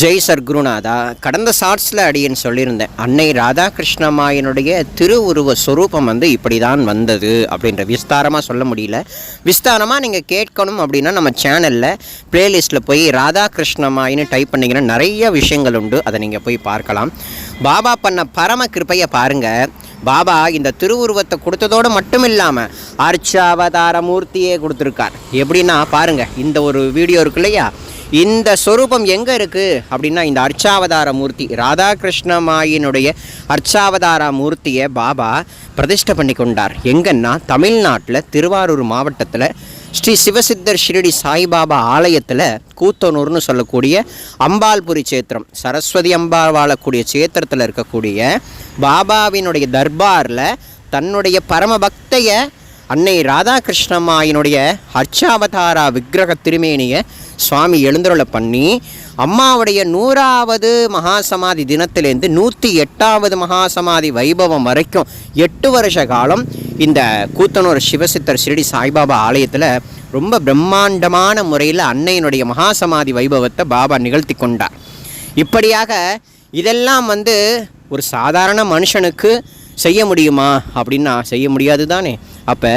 ஜெய் சர்க்குருநாதா கடந்த ஷார்ட்ஸில் அடியன் சொல்லியிருந்தேன் அன்னை ராதாகிருஷ்ணமாயனுடைய திருவுருவ சொரூபம் வந்து இப்படி தான் வந்தது அப்படின்ற விஸ்தாரமாக சொல்ல முடியல. விஸ்தாரமாக நீங்கள் கேட்கணும் அப்படின்னா நம்ம சேனலில் ப்ளேலிஸ்ட்டில் போய் ராதாகிருஷ்ணமாயின்னு டைப் பண்ணிங்கன்னா நிறைய விஷயங்கள் உண்டு. அதை நீங்கள் போய் பார்க்கலாம். பாபா பண்ண பரம கிருப்பையை பாருங்கள் பாபா இந்த திருவுருவத்தை கொடுத்ததோடு மட்டும் இல்லாமல் அர்ச்சாவதார மூர்த்தியே கொடுத்துருக்கார். எப்படின்னா பாருங்கள் இந்த ஒரு வீடியோ இருக்கு இல்லையா? இந்த சொரூபம் எங்கே இருக்குது அப்படின்னா இந்த அர்ச்சாவதார மூர்த்தி ராதாகிருஷ்ணமாயினுடைய அர்ச்சாவதார மூர்த்தியை பாபா பிரதிஷ்டை பண்ணி கொண்டார். எங்கன்னா தமிழ்நாட்டில் திருவாரூர் மாவட்டத்தில் ஸ்ரீ சிவசித்தர் ஷிரடி சாய்பாபா ஆலயத்தில் கூத்தனூர்னு சொல்லக்கூடிய அம்பாள்புரி சேத்திரம் சரஸ்வதி அம்பாள் வாழக்கூடிய சேத்திரத்தில் இருக்கக்கூடிய பாபாவினுடைய தர்பாரில் தன்னுடைய பரம பக்தையை அன்னை ராதாகிருஷ்ணம்மாயினுடைய அர்ச்சாவதாரா விக்கிரக திருமேனியை சுவாமி எழுந்துருளை பண்ணி அம்மாவுடைய நூறாவது மகாசமாதி தினத்திலேருந்து நூற்றி எட்டாவது மகாசமாதி வைபவம் வரைக்கும் எட்டு வருஷ காலம் இந்த கூத்தனூர் சிவசித்தர் ஷிரடி சாய்பாபா ஆலயத்தில் ரொம்ப பிரம்மாண்டமான முறையில் அன்னையினுடைய மகாசமாதி வைபவத்தை பாபா நிகழ்த்தி கொண்டார். இப்படியாக இதெல்லாம் வந்து ஒரு சாதாரண மனுஷனுக்கு செய்ய முடியுமா? அப்படின்னா செய்ய முடியாது தானே அப்போ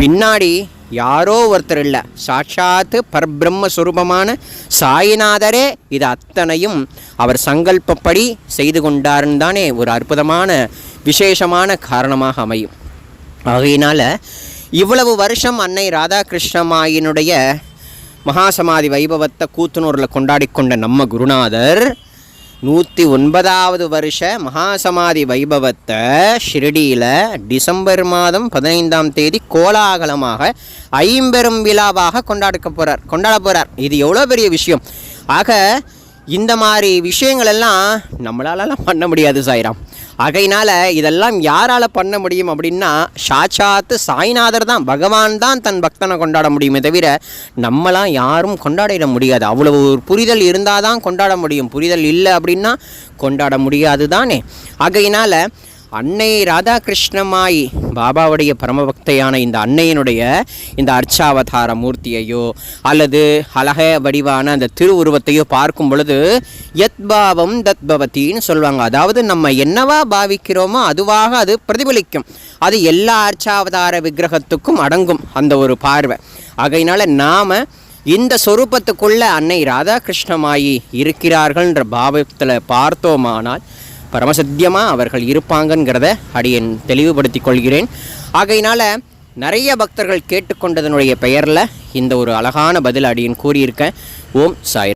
பின்னாடி யாரோ ஒருத்தர் இல்லை. சாட்சாத்து பரபிரம்மஸ்வரூபமான சாயிநாதரே இது அத்தனையும் அவர் சங்கல்பப்படி செய்து கொண்டாருன்னு தானே ஒரு அற்புதமான விசேஷமான காரணமாக அமையும். ஆகையினால் இவ்வளவு வருஷம் அன்னை ராதாகிருஷ்ணமாயினுடைய மகாசமாதி வைபவத்தை கூத்துனூரில் கொண்டாடி கொண்ட நம்ம குருநாதர் நூற்றி ஒன்பதாவது வருஷ மகாசமாதி வைபவத்தை ஷிரடியில் டிசம்பர் மாதம் பதினைந்தாம் தேதி கோலாகலமாக ஐம்பெரும் விழாவாக கொண்டாடுக்க போகிறார் கொண்டாட போகிறார் இது எவ்வளோ பெரிய விஷயம். ஆக இந்த மாதிரி விஷயங்கள் எல்லாம் நம்மளாலலாம் பண்ண முடியாது சாய்ராம். ஆகையினால் இதெல்லாம் யாரால் பண்ண முடியும் அப்படின்னா சாட்சாத்து சாய்நாதர் தான் பகவான் தான் தன் பக்தனை கொண்டாட முடியுமே தவிர நம்மளாம் யாரும் கொண்டாடிட முடியாது. அவ்வளவு ஒரு புரிதல் இருந்தால் தான் கொண்டாட முடியும். புரிதல் இல்லை அப்படின்னா கொண்டாட முடியாது தானே ஆகையினால் அன்னை ராதாகிருஷ்ணமாய் பாபாவுடைய பரமபக்தையான இந்த அன்னையினுடைய இந்த அர்ச்சாவதார மூர்த்தியையோ அல்லது அழக வடிவான அந்த திருவுருவத்தையோ பார்க்கும் பொழுது யத்பாவம் தத்பவத்தின்னு சொல்லுவாங்க. அதாவது நம்ம என்னவா பாவிக்கிறோமோ அதுவாக அது பிரதிபலிக்கும். அது எல்லா அர்ச்சாவதார விக்கிரகத்துக்கும் அடங்கும் அந்த ஒரு பார்வை. ஆகையினால நாம் இந்த சொரூபத்துக்குள்ளே அன்னை ராதாகிருஷ்ணமாயி இருக்கிறார்கள்ன்ற பாவத்தில் பார்த்தோமானால் பரமசத்தியமாக அவர்கள் இருப்பாங்கங்கிறத அடியன் தெளிவுபடுத்திக் கொள்கிறேன். ஆகையினால நிறைய பக்தர்கள் கேட்டுக்கொண்டதனுடைய பெயரில் இந்த ஒரு அழகான பதில் அடியேன் கூறியிருக்கேன் ஓம் சாய்